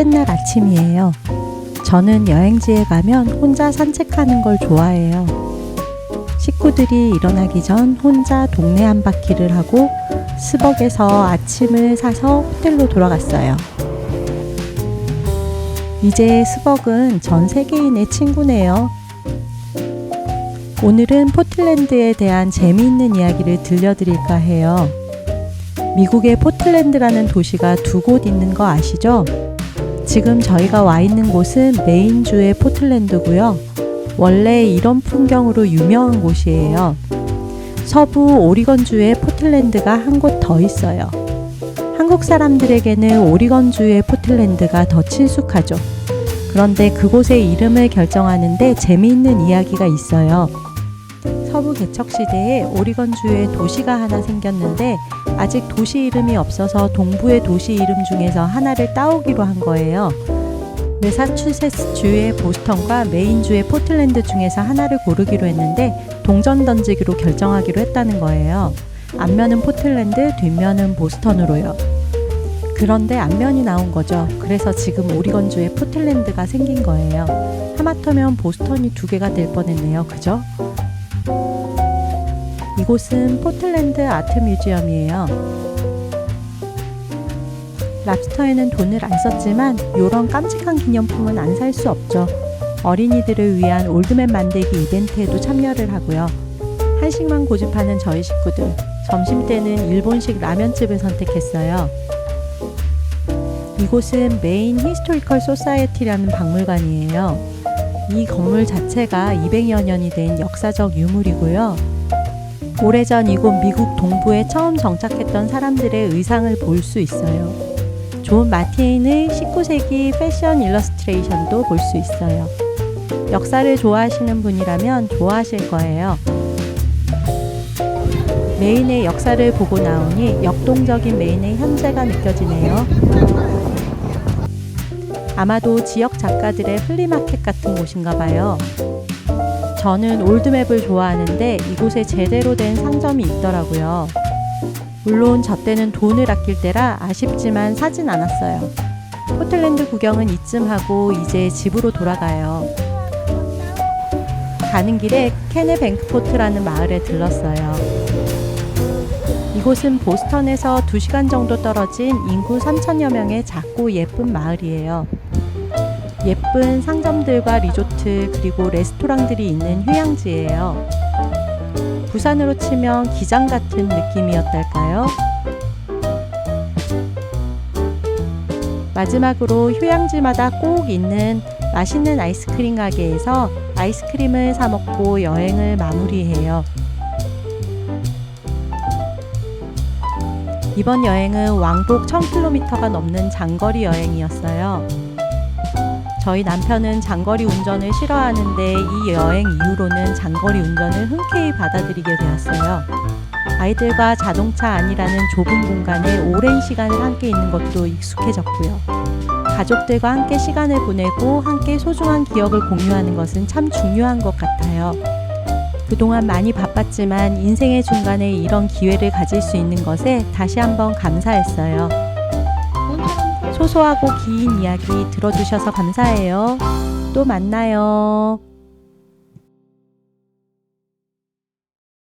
셋째 날 아침이에요. 저는 여행지에 가면 혼자 산책하는 걸 좋아해요. 식구들이 일어나기 전 혼자 동네 한 바퀴를 하고 스벅에서 아침을 사서 호텔로 돌아갔어요. 이제 스벅은 전 세계인의 친구네요. 오늘은 포틀랜드에 대한 재미있는 이야기를 들려드릴까 해요. 미국의 포틀랜드라는 도시가 두 곳 있는 거 아시죠? 지금 저희가 와 있는 곳은 메인주의 포틀랜드고요. 원래 이런 풍경으로 유명한 곳이에요. 서부 오리건주의 포틀랜드가 한 곳 더 있어요. 한국 사람들에게는 오리건주의 포틀랜드가 더 친숙하죠. 그런데 그곳의 이름을 결정하는데 재미있는 이야기가 있어요. 서부 개척 시대에 오리건주에 도시가 하나 생겼는데 아직 도시 이름이 없어서 동부의 도시 이름 중에서 하나를 따오기로 한 거예요. 매사추세츠 주의 보스턴과 메인 주의 포틀랜드 중에서 하나를 고르기로 했는데 동전 던지기로 결정하기로 했다는 거예요. 앞면은 포틀랜드, 뒷면은 보스턴으로요. 그런데 앞면이 나온 거죠. 그래서 지금 오리건주에 포틀랜드가 생긴 거예요. 하마터면 보스턴이 두 개가 될 뻔했네요. 그죠? 이곳은 포틀랜드 아트 뮤지엄이에요. 랍스터에는 돈을 안 썼지만 이런 깜찍한 기념품은 안 살 수 없죠. 어린이들을 위한 올드맨 만들기 이벤트에도 참여를 하고요. 한식만 고집하는 저희 식구들. 점심 때는 일본식 라면집을 선택했어요. 이곳은 메인 히스토리컬 소사이어티라는 박물관이에요. 이 건물 자체가 200여 년이 된 역사적 유물이고요. 오래전 이곳 미국 동부에 처음 정착했던 사람들의 의상을 볼 수 있어요. 존 마틴의 19세기 패션 일러스트레이션도 볼 수 있어요. 역사를 좋아하시는 분이라면 좋아하실 거예요. 메인의 역사를 보고 나오니 역동적인 메인의 현재가 느껴지네요. 아마도 지역 작가들의 플리마켓 같은 곳인가 봐요. 저는 올드맵을 좋아하는데 이곳에 제대로 된 상점이 있더라고요. 물론 저 때는 돈을 아낄 때라 아쉽지만 사진 않았어요. 포틀랜드 구경은 이쯤 하고 이제 집으로 돌아가요. 가는 길에 케네뱅크포트라는 마을에 들렀어요. 이곳은 보스턴에서 2시간 정도 떨어진 인구 3천여 명의 작고 예쁜 마을이에요. 예쁜 상점들과 리조트 그리고 레스토랑들이 있는 휴양지예요. 부산으로 치면 기장 같은 느낌이었달까요? 마지막으로 휴양지마다 꼭 있는 맛있는 아이스크림 가게에서 아이스크림을 사 먹고 여행을 마무리해요. 이번 여행은 왕복 1000km가 넘는 장거리 여행이었어요. 저희 남편은 장거리 운전을 싫어하는데 이 여행 이후로는 장거리 운전을 흔쾌히 받아들이게 되었어요. 아이들과 자동차 안이라는 좁은 공간에 오랜 시간을 함께 있는 것도 익숙해졌고요. 가족들과 함께 시간을 보내고 함께 소중한 기억을 공유하는 것은 참 중요한 것 같아요. 그동안 많이 바빴지만 인생의 중간에 이런 기회를 가질 수 있는 것에 다시 한번 감사했어요. 소소하고 긴 이야기 들어주셔서 감사해요. 또 만나요.